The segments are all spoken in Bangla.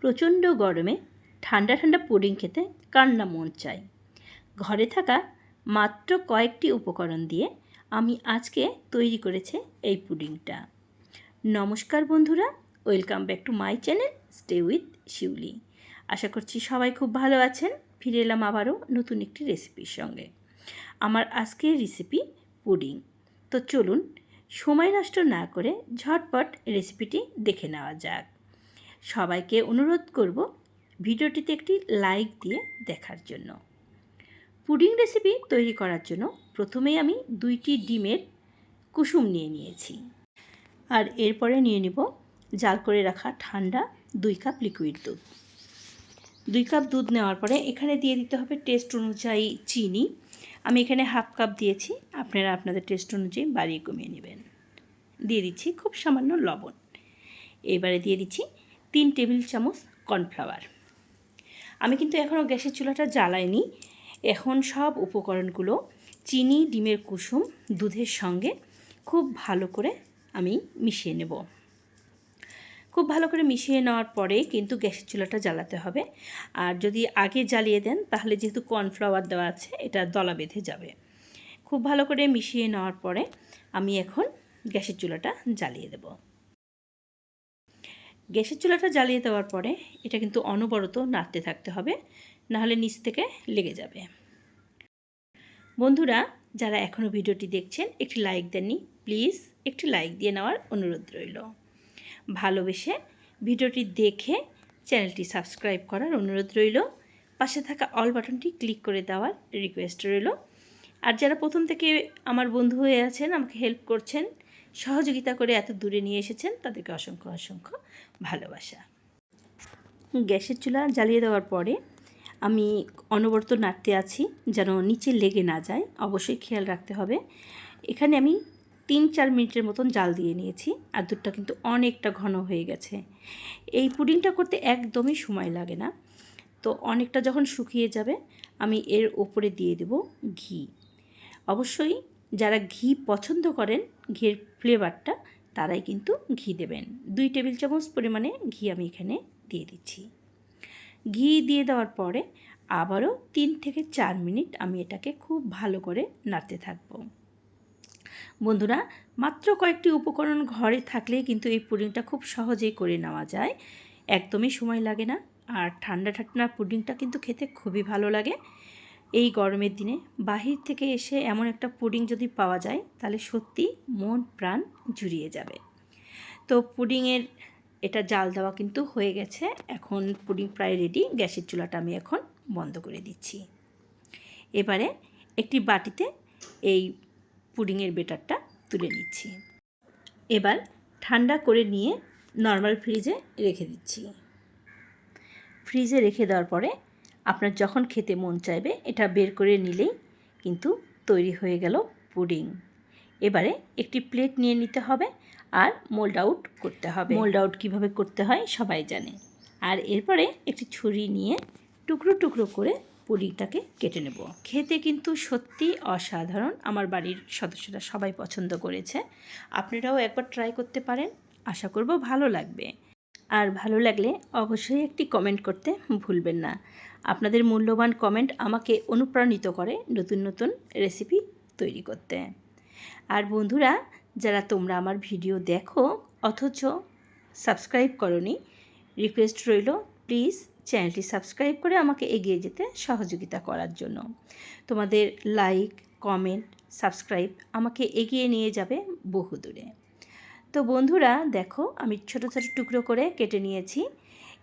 প্রচণ্ড গরমে ঠান্ডা ঠান্ডা পুডিং খেতে কার না মন চায়। ঘরে থাকা মাত্র কয়েকটি উপকরণ দিয়ে আমি আজকে তৈরি করেছে এই পুডিংটা। নমস্কার বন্ধুরা, welcome back to my channel stay with Shiuli. আশা করছি সবাই খুব ভালো আছেন। ফিরে এলাম আবারও নতুন একটি রেসিপির সঙ্গে। আমার আজকের রেসিপি পুডিং। তো চলুন, সময় নষ্ট না করে ঝটপট রেসিপিটি দেখে নেওয়া যাক। সবাইকে অনুরোধ করব ভিডিওটিতে একটি লাইক দিয়ে দেখার জন্য। পুডিং রেসিপি তৈরি করার জন্য প্রথমেই আমি দুইটি ডিমের কুসুম নিয়ে নিয়েছি। আর এরপরে নিয়ে নিব জাল করে রাখা ঠান্ডা দুই কাপ লিকুইড দুধ। দুই কাপ দুধ নেওয়ার পরে এখানে দিয়ে দিতে হবে টেস্ট অনুযায়ী চিনি। আমি এখানে হাফ কাপ দিয়েছি, আপনারা আপনাদের টেস্ট অনুযায়ী বাড়িয়ে কমিয়ে নেবেন। দিয়ে দিচ্ছি খুব সামান্য লবণ। এবারে দিয়ে দিচ্ছি তিন টেবিল চামচ কর্নফ্লাওয়ার। আমি কিন্তু এখনও গ্যাসের চুলাটা জ্বালাইনি। এখন সব উপকরণগুলো, চিনি, ডিমের কুসুম, দুধের সঙ্গে খুব ভালো করে আমি মিশিয়ে নেব। খুব ভালো করে মিশিয়ে নেওয়ার পরে কিন্তু গ্যাসের চুলাটা জ্বালাতে হবে। আর যদি আগে জ্বালিয়ে দেন, তাহলে যেহেতু কর্নফ্লাওয়ার দেওয়া আছে, এটা দলা বেঁধে যাবে। খুব ভালো করে মিশিয়ে নেওয়ার পরে আমি এখন গ্যাসের চুলাটা জ্বালিয়ে দেব। গ্যাসের চুলাটা জ্বালিয়ে দেওয়ার পরে এটা কিন্তু অনবরত নাড়তে থাকতে হবে, নাহলে নিচ থেকে লেগে যাবে। বন্ধুরা, যারা এখনও ভিডিওটি দেখছেন, একটি লাইক দেননি, প্লিজ একটি লাইক দিয়ে নেওয়ার অনুরোধ রইল। ভালোবেসে ভিডিওটি দেখে চ্যানেলটি সাবস্ক্রাইব করার অনুরোধ রইল। পাশে থাকা অল বাটনটি ক্লিক করে দেওয়ার রিকোয়েস্ট রইল। আর যারা প্রথম থেকে আমার বন্ধু হয়ে আছেন, আমাকে হেল্প করছেন সহযোগিতা করে এত দূরে নিয়ে এসেছেন, তাদেরকে অসংখ্য অসংখ্য ভালোবাসা। গ্যাসের চুলা জ্বালিয়ে দেওয়ার পরে আমি অনবরত নাড়তে আছি যেন নিচে লেগে না যায়, অবশ্যই খেয়াল রাখতে হবে। এখানে আমি তিন চার মিনিটের মতন জাল দিয়ে নিয়েছি আর দুধটা কিন্তু অনেকটা ঘন হয়ে গেছে। এই পুডিংটা করতে একদমই সময় লাগে না। তো অনেকটা যখন শুকিয়ে যাবে, আমি এর ওপরে দিয়ে দেব ঘি। অবশ্যই যারা ঘি পছন্দ করেন ঘির ফ্লেভারটা তারাই কিন্তু ঘি দেবেন। দুই টেবিল চামচ পরিমাণে ঘি আমি এখানে দিয়ে দিচ্ছি। ঘি দিয়ে দেওয়ার পরে আবারও তিন থেকে চার মিনিট আমি এটাকে খুব ভালো করে নাড়তে থাকব। বন্ধুরা, মাত্র কয়েকটি উপকরণ ঘরে থাকলেই কিন্তু এই পুডিংটা খুব সহজেই করে নেওয়া যায়। একদমই সময় লাগে না, আর ঠান্ডা ঠান্ডা পুডিংটা কিন্তু খেতে খুবই ভালো লাগে। এই গরমের দিনে বাহির থেকে এসে এমন একটা পুডিং যদি পাওয়া যায়, তাহলে সত্যি মন প্রাণ জুড়িয়ে যাবে। তো পুডিংয়ের এটা জাল দেওয়া কিন্তু হয়ে গেছে। এখন পুডিং প্রায় রেডি গ্যাসের চুলাটা আমি এখন বন্ধ করে দিচ্ছি। এবারে একটি বাটিতে এই পুডিংয়ের বেটারটা তুলে নিচ্ছি। এবার ঠান্ডা করে নিয়ে নর্মাল ফ্রিজে রেখে দিচ্ছি। ফ্রিজে রেখে দেওয়ার পরে আপনার যখন খেতে মন চাইবে এটা বের করে নিলেই কিন্তু তৈরি হয়ে গেল পুডিং। এবারে একটি প্লেট নিয়ে নিতে হবে আর মোল্ড আউট করতে হবে। মোল্ড আউট কীভাবে করতে হয় সবাই জানে। আর এরপরে একটি ছুরি নিয়ে টুকরো টুকরো করে পুডিংটাকে কেটে নেব। খেতে কিন্তু সত্যি অসাধারণ। আমার বাড়ির সদস্যরা সবাই পছন্দ করেছে। আপনারাও একবার ট্রাই করতে পারেন। আশা করব ভালো লাগবে। আর ভালো লাগলে অবশ্যই একটি কমেন্ট করতে ভুলবেন না। আপনাদের মূল্যবান কমেন্ট আমাকে অনুপ্রাণিত করে নতুন নতুন রেসিপি তৈরি করতে। আর বন্ধুরা, যারা তোমরা আমার ভিডিও দেখো, অথচ সাবস্ক্রাইব করনি রিকোয়েস্ট রইল প্লিজ চ্যানেলটি সাবস্ক্রাইব করে আমাকে এগিয়ে যেতে সহযোগিতা করার জন্য। তোমাদের লাইক কমেন্ট সাবস্ক্রাইব আমাকে এগিয়ে নিয়ে যাবে বহু দূরে। তো বন্ধুরা, দেখো, আমি ছোট ছোট টুকরো করে কেটে নিয়েছি।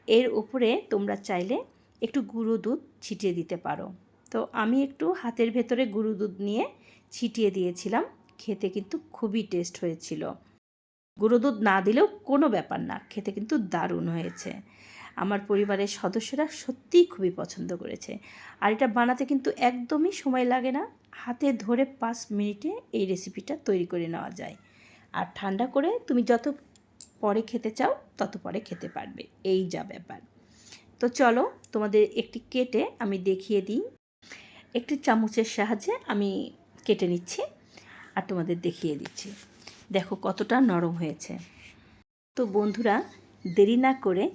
এর উপরে তোমরা চাইলে একটু গুঁড়ো দুধ ছিটিয়ে দিতে পারো। তো আমি একটু হাতের ভেতরে গুঁড়ো দুধ নিয়ে ছিটিয়ে দিয়েছিলাম, খেতে কিন্তু খুবই টেস্ট হয়েছিল। গুঁড়ো দুধ না দিলেও কোনো ব্যাপার না, খেতে কিন্তু দারুণ হয়েছে। আমার পরিবারের সদস্যরা সত্যিই খুবই পছন্দ করেছে। আর এটা বানাতে কিন্তু একদমই সময় লাগে না, হাতে ধরে পাঁচ মিনিটে এই রেসিপিটা তৈরি করে নেওয়া যায়। আর ঠান্ডা করে তুমি যত পরে খেতে চাও, তত পরে খেতে পারবে। এই যা ব্যাপার। তো চলো তোমাদের একটি কেটে আমি দেখিয়ে দিই। একটি চামচের সাহায্যে আমি কেটে নিচ্ছি আর তোমাদের দেখিয়ে দিচ্ছি। দেখো কতটা নরম হয়েছে। তো বন্ধুরা, দেরি না করে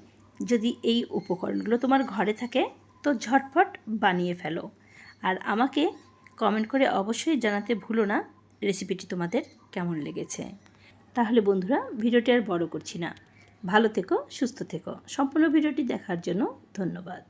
যদি এই উপকরণগুলো তোমার ঘরে থাকে তো ঝটফট বানিয়ে ফেলো। আর আমাকে কমেন্ট করে অবশ্যই জানাতে ভুলো না রেসিপিটি তোমাদের কেমন লেগেছে। তাহলে বন্ধুরা, ভিডিওটি আর বড় করছি না। ভালো থেকো সুস্থ থেকো। সম্পূর্ণ ভিডিওটি দেখার জন্য ধন্যবাদ।